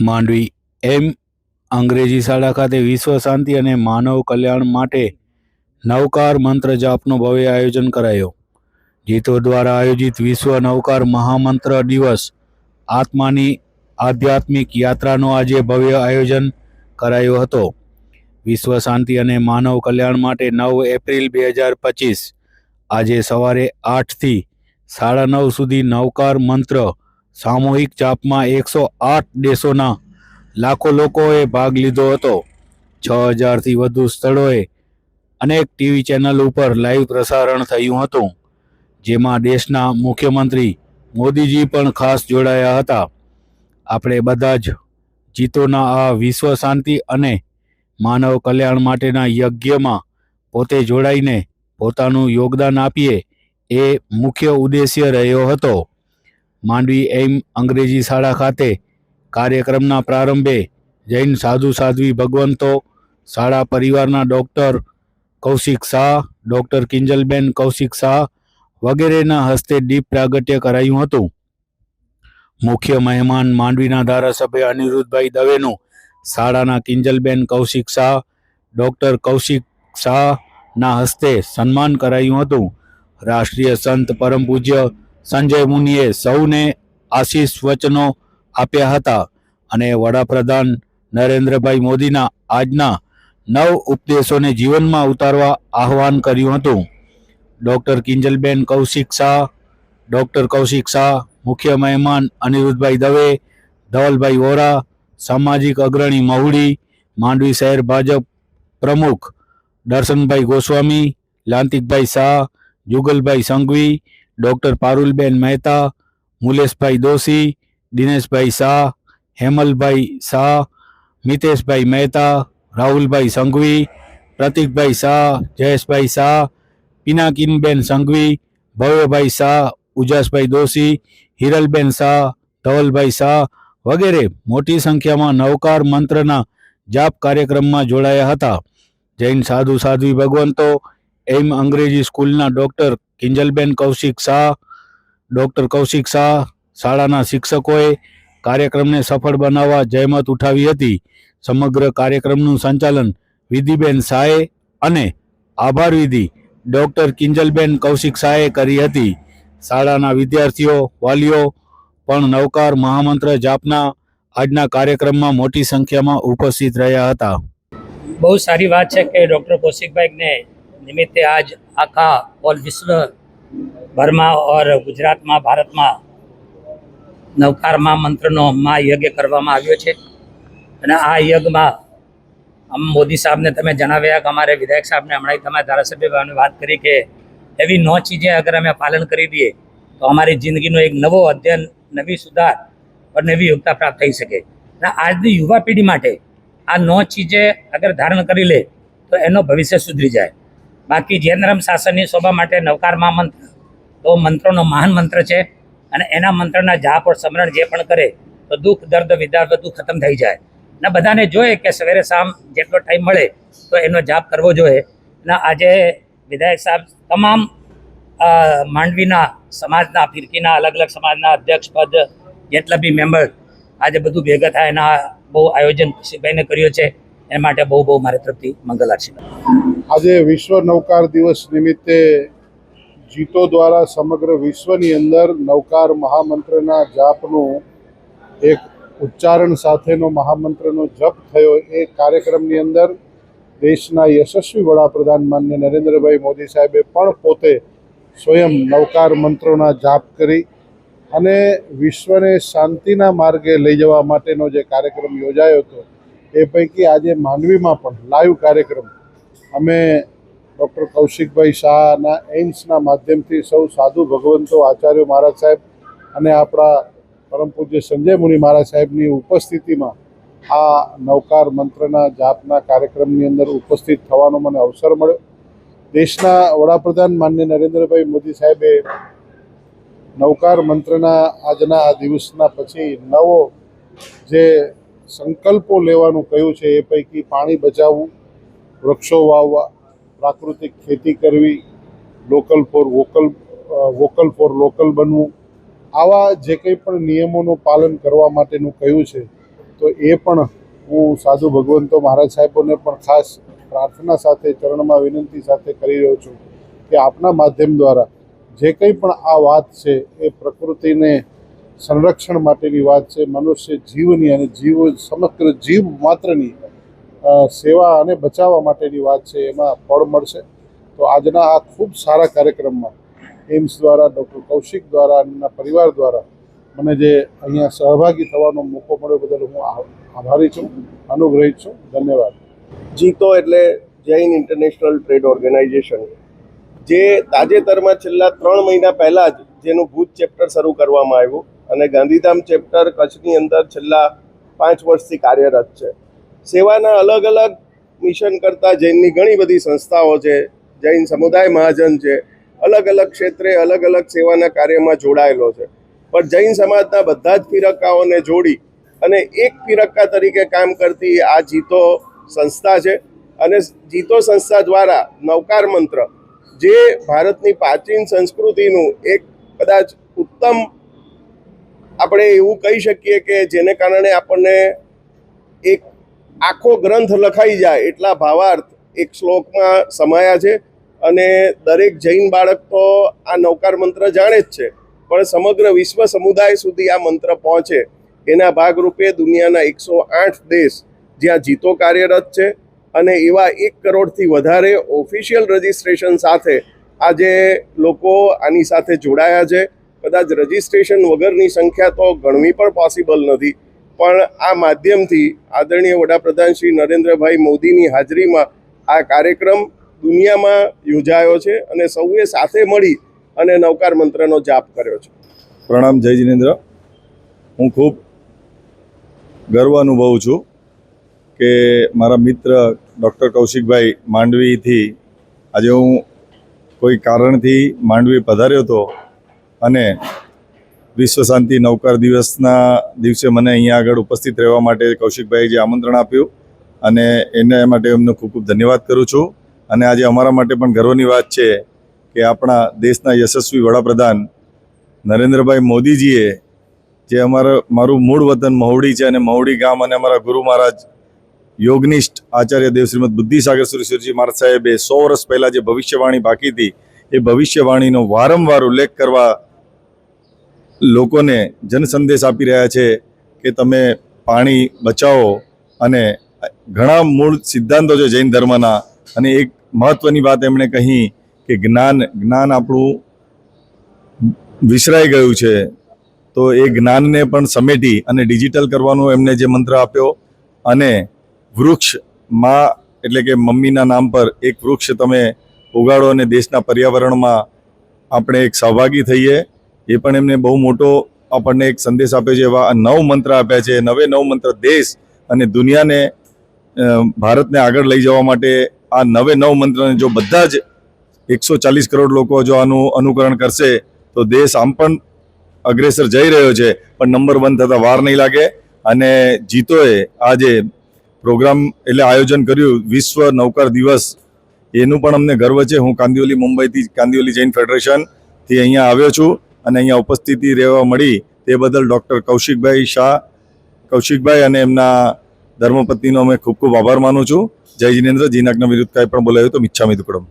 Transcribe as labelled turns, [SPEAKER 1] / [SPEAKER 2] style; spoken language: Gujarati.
[SPEAKER 1] માંડવી એમ અંગ્રેજી શાળા ખાતે વિશ્વ શાંતિ અને માનવ કલ્યાણ માટે નવકાર મંત્ર જાપનો ભવ્ય આયોજન કરાયો. જીતો દ્વારા આયોજિત વિશ્વ નવકાર મહામંત્ર દિવસ આત્માની આધ્યાત્મિક યાત્રાનો આજે ભવ્ય આયોજન કરાયો હતો. વિશ્વ શાંતિ અને માનવ કલ્યાણ માટે નવ એપ્રિલ બે હજાર પચીસ આજે સવારે આઠથી સાડા નવ સુધી નવકાર મંત્ર સામૂહિક જાપમાં એકસો આઠ દેશોના લાખો લોકોએ ભાગ લીધો હતો. છ હજારથી વધુ સ્થળોએ અનેક ટીવી ચેનલ ઉપર લાઈવ પ્રસારણ થયું હતું, જેમાં દેશના મુખ્યમંત્રી મોદીજી પણ ખાસ જોડાયા હતા. આપણે બધા જ જીતોના આ વિશ્વ શાંતિ અને માનવ કલ્યાણ માટેના યજ્ઞમાં પોતે જોડાઈને પોતાનું યોગદાન આપીએ એ મુખ્ય ઉદ્દેશ્ય રહ્યો હતો. માંડવી એમ અંગ્રેજી શાળા ખાતે કાર્યક્રમના પ્રારંભે જૈન સાધુ સાધ્વી ભગવંતો, શાળા પરિવારના ડૉક્ટર કૌશિક શાહ, ડૉક્ટર કિંજલબેન કૌશિક શાહ વગેરેના હસ્તે દીપ પ્રાગટ્ય કરાયું હતું. મુખ્ય મહેમાન માંડવીના ધારાસભ્ય અનિરુદ્ધભાઈ દવેનું શાળાના કિંજલબેન કૌશિક શાહ, ડૉક્ટર કૌશિક શાહના હસ્તે સન્માન કરાયું હતું. રાષ્ટ્રીય સંત પરમ પૂજ્ય સંજય મુનિએ સૌને આશીષ વચનો આપ્યા હતા અને વડાપ્રધાન નરેન્દ્રભાઈ મોદીના આજના નવ ઉપદેશોને જીવનમાં ઉતારવા આહવાન કર્યું હતું. ડૉક્ટર કિંજલબેન કૌશિક શાહ, ડૉક્ટર કૌશિક શાહ, મુખ્ય મહેમાન અનિરુદ્ધભાઈ દવે, ધવલભાઈ વોરા, સામાજિક અગ્રણી મહુડી, માંડવી શહેર ભાજપ પ્રમુખ દર્શનભાઈ ગોસ્વામી, લાંતિકભાઈ શાહ, જુગલભાઈ સંઘવી ડૉક્ટર પારુલબેન મહેતા, મુલેશભાઈ દોશી, દિનેશભાઈ શાહ, હેમલભાઈ શાહ, મિતેશભાઈ મહેતા, રાહુલભાઈ સંઘવી, પ્રતિકભાઈ શાહ, જયેશભાઈ શાહ, પિનાકીનબેન સંઘવી ભવ્યભાઈ શાહ, ઉજાસભાઈ દોશી, હિરલબેન શાહ, ધવલભાઈ શાહ વગેરે મોટી સંખ્યામાં નવકાર મંત્રના જાપ કાર્યક્રમમાં જોડાયા હતા. જૈન સાધુ સાધ્વી ભગવંતો એમ અંગ્રેજી સ્કૂલના ડૉક્ટર કિંજલબેન કૌશિક શાહ, ડૉક્ટર કૌશિક શાહ, શાળાના શિક્ષકોએ કાર્યક્રમને સફળ બનાવવા જહેમત ઉઠાવી હતી. સમગ્ર કાર્યક્રમનું સંચાલન વિધિબેન શાહે અને આભાર વિધિ ડૉક્ટર કિંજલબેન કૌશિક શાહે કરી હતી. શાળાના વિદ્યાર્થીઓ, વાલીઓ પણ નવકાર મહામંત્ર જાપના આજના કાર્યક્રમમાં મોટી સંખ્યામાં ઉપસ્થિત રહ્યા હતા.
[SPEAKER 2] બહુ સારી વાત છે કે ડૉક્ટર કૌશિકભાઈને નિમિત્તે આજ આખા ઓલ વિશ્વ ભરમાં ઓર ગુજરાતમાં, ભારતમાં નવકારમાં મંત્રનો મા યજ્ઞ કરવામાં આવ્યો છે. અને આ યજ્ઞમાં આમ મોદી સાહેબને તમે જણાવ્યા કે અમારે વિધાયક સાહેબને હમણાં તમારા ધારાસભ્ય વાત કરી કે એવી નો ચીજે અગર અમે પાલન કરી દઈએ, તો અમારી જિંદગીનો એક નવો અધ્યયન, નવી સુધાર અને નવી યોગ્યતા પ્રાપ્ત થઈ શકે. અને આજની યુવા પેઢી માટે આ નો ચીજે અગર ધારણ કરી લે, તો એનો ભવિષ્ય સુધરી જાય. બાકી જૈનરમ શાસનની શોભા માટે નવકારમાં મંત્ર તો મંત્રોનો મહાન મંત્ર છે અને એના મંત્રના જાપ ઓર સ્મરણ જે પણ કરે, તો દુઃખ, દર્દ વિદાર બધું ખતમ થઈ જાય. અને બધાને જોઈએ કે સવેરે શામ જેટલો ટાઈમ મળે, તો એનો જાપ કરવો જોઈએ. અને આજે વિધાયક સાહેબ તમામ માંડવીના સમાજના, ફિરકીના અલગ અલગ સમાજના અધ્યક્ષ પદ, જેટલા બી મેમ્બર, આજે બધું ભેગા થાય એના બહુ આયોજન શિવભાઈને કર્યો છે. એના માટે બહુ બહુ મારી તરફથી મંગલ આશીર્વાદ
[SPEAKER 3] આજે વિશ્વ નૌકાર દિવસ નિમિત્તે જીતો દ્વારા સમગ્ર વિશ્વની અંદર નૌકાર મહામંત્રના જાપનું એક ઉચ્ચારણ સાથેનો મહામંત્રનો જપ થયો. એ કાર્યક્રમની અંદર દેશના યશસ્વી વડાપ્રધાન માન્ય નરેન્દ્રભાઈ મોદી સાહેબે પણ પોતે સ્વયં નવકાર મંત્રોના જાપ કરી અને વિશ્વને શાંતિના માર્ગે લઈ જવા માટેનો જે કાર્યક્રમ યોજાયો હતો એ પૈકી આજે માંડવીમાં પણ લાઈવ કાર્યક્રમ. અમે ડૉક્ટર કૌશિકભાઈ શાહના એઇમ્સના માધ્યમથી સૌ સાધુ ભગવંતો, આચાર્ય મહારાજ સાહેબ અને આપણા પરમ પૂજ્ય સંજય મુનિ મહારાજ સાહેબની ઉપસ્થિતિમાં આ નવકાર મંત્રના જાપના કાર્યક્રમની અંદર ઉપસ્થિત થવાનો મને અવસર મળ્યો. દેશના વડાપ્રધાન માન્ય નરેન્દ્રભાઈ મોદી સાહેબે નવકાર મંત્રના આજના આ દિવસના પછી નવો જે સંકલ્પો લેવાનું કહ્યું છે એ પૈકી પાણી બચાવવું, વૃક્ષો વાવવા, પ્રાકૃતિક ખેતી કરવી local for vocal vocal for local બનવું, આવા જે કંઈ પણ નિયમોનું પાલન કરવા માટેનું કહ્યું છે, તો એ પણ હું સાધુ ભગવંતો મહારાજ સાહેબોને પણ ખાસ પ્રાર્થના સાથે, ચરણમાં વિનંતી સાથે કરી રહ્યો છું કે આપના માધ્યમ દ્વારા જે કંઈ પણ આ વાત છે એ પ્રકૃતિને સંરક્ષણ માટેની વાત છે, મનુષ્ય જીવની અને જીવ સમગ્ર જીવ માત્રની સેવા અને બચાવવા માટેની વાત છે, એમાં ફળ મળશે. તો આજના આ ખૂબ સારા કાર્યક્રમમાં એમ્સ દ્વારા, ડૉક્ટર કૌશિક દ્વારા એમના પરિવાર દ્વારા મને જે અહીંયા સહભાગી થવાનો મોકો મળ્યો બદલ હું આભારી છું, અનુગ્રહિત છું. ધન્યવાદ.
[SPEAKER 4] જીતો એટલે જૈન ઇન્ટરનેશનલ ટ્રેડ ઓર્ગેનાઇઝેશન. જે તાજેતરમાં છેલ્લા ત્રણ મહિના પહેલાં જ જેનું ભૂત ચેપ્ટર શરૂ કરવામાં આવ્યું અને ગાંધીધામ ચેપ્ટર કચ્છની અંદર છેલ્લા પાંચ વર્ષથી કાર્યરત છે. સેવાના અલગ અલગ મિશન કરતા જૈનની ઘણી બધી સંસ્થાઓ છે, જૈન સમુદાય મહાજન છે, અલગ અલગ ક્ષેત્રે અલગ અલગ સેવાના કાર્યમાં જોડાયેલો છે. પણ જૈન સમાજના બધા જ ફિરક્કાઓને જોડી અને એક ફિરક્કા તરીકે કામ કરતી આ જીતો સંસ્થા છે અને જીતો સંસ્થા દ્વારા નવકાર મંત્ર, જે ભારતની પ્રાચીન સંસ્કૃતિનું એક કદાચ ઉત્તમ આપણે એવું કહી શકીએ કે જેને કારણે આપણને એક આખો ગ્રંથ લખાઈ જાય એટલા ભાવાર્થ એક શ્લોકમાં સમાયા છે. અને દરેક જૈન બાળક તો આ નૌકાર મંત્ર જાણે જ છે. પણ સમગ્ર વિશ્વ સમુદાય સુધી આ મંત્ર પહોંચે. એના ભાગરૂપે દુનિયાના એકસો આઠ દેશ જ્યાં જીતો કાર્યરત છે. અને એવા એક કરોડથી વધારે ઓફિશિયલ રજિસ્ટ્રેશન સાથે આજે લોકો આની સાથે જોડાયા છે. કદાચ રજિસ્ટ્રેશન વગરની સંખ્યા તો ગણવી પણ પોસિબલ નથી. પણ આ માધ્યમથી આદરણીય વડાપ્રધાન શ્રી નરેન્દ્રભાઈ મોદીની હાજરીમાં આ કાર્યક્રમ દુનિયામાં યોજાયો છે અને સૌએ સાથે મળી અને નવકાર મંત્રનો જાપ કર્યો છે.
[SPEAKER 5] પ્રણામ, જય જિનેન્દ્ર. હું ખૂબ ગર્વ અનુભવું છું કે મારા મિત્ર ડૉક્ટર કૌશિકભાઈ માંડવીથી આજે હું કોઈ કારણથી માંડવી પધાર્યો હતો અને વિશ્વ શાંતિ નૌકાર દિવસના દિવસે મને અહીંયા આગળ ઉપસ્થિત રહેવા માટે કૌશિકભાઈએ જે આમંત્રણ આપ્યું અને એના માટે એમનો ખૂબ ખૂબ ધન્યવાદ કરું છું. અને આજે અમારા માટે પણ ગર્વની વાત છે કે આપણા દેશના યશસ્વી વડાપ્રધાન નરેન્દ્રભાઈ મોદીજીએ જે અમારા, મારું મૂળ વતન મહુડી છે અને મહુડી ગામ અને અમારા ગુરુ મહારાજ યોગનિષ્ઠ આચાર્ય દેવ શ્રીમદ બુદ્ધિસાગર સુરેશ્વરજી મહારાજ સાહેબે સો વર્ષ પહેલાં જે ભવિષ્યવાણી બાકી હતી, એ ભવિષ્યવાણીનો વારંવાર ઉલ્લેખ કરવા લોકોને જનસંદેશ આપી રહ્યા છે કે તમે પાણી બચાવો અને ઘણા મૂળ સિદ્ધાંતો છે જૈન ધર્મના. અને એક મહત્વની વાત એમણે કહી કે જ્ઞાન જ્ઞાન આપણું વિસરાઈ ગયું છે. તો એ જ્ઞાનને પણ સમેટી અને ડિજિટલ કરવાનો એમને જે મંત્ર આપ્યો. અને વૃક્ષમાં, એટલે કે મમ્મીના નામ પર એક વૃક્ષ તમે ઉગાડો અને દેશના પર્યાવરણમાં આપણે એક સહભાગી થઈએ. એ પણ એમને બહુ મોટો આપણને એક સંદેશ આપ્યો છે, એવા નવ મંત્ર આપ્યા છે, નવે નવ મંત્ર દેશ અને દુનિયાને ભારતને આગળ લઈ જવા માટે આ નવે નવ મંત્રને જો બધા જ એકસો ચાલીસ કરોડ લોકો જો આનું અનુકરણ કરશે, તો દેશ આમ પણ અગ્રેસર જઈ રહ્યો છે, પણ નંબર વન થતાં વાર નહીં લાગે. અને જીતોએ આજે પ્રોગ્રામ એટલે આયોજન કર્યું, વિશ્વ નૌકાર દિવસ. એનું પણ અમને ગર્વ છે. હું કાંદિવલી મુંબઈથી કાંદિવલી જૈન ફેડરેશનથી અહીંયા આવ્યો છું. અને અહીંયા ઉપસ્થિતિ રહેવા મળી તે બદલ ડૉક્ટર કૌશિકભાઈ શાહ, કૌશિકભાઈ અને એમના ધર્મપત્નીનો અમે ખૂબ ખૂબ આભાર માનું છું. જય જિનેન્દ્ર જીનાગ્ન વિરુદ્ધ કાંઈ પણ બોલાયું તો મિચ્છામી દુકડમ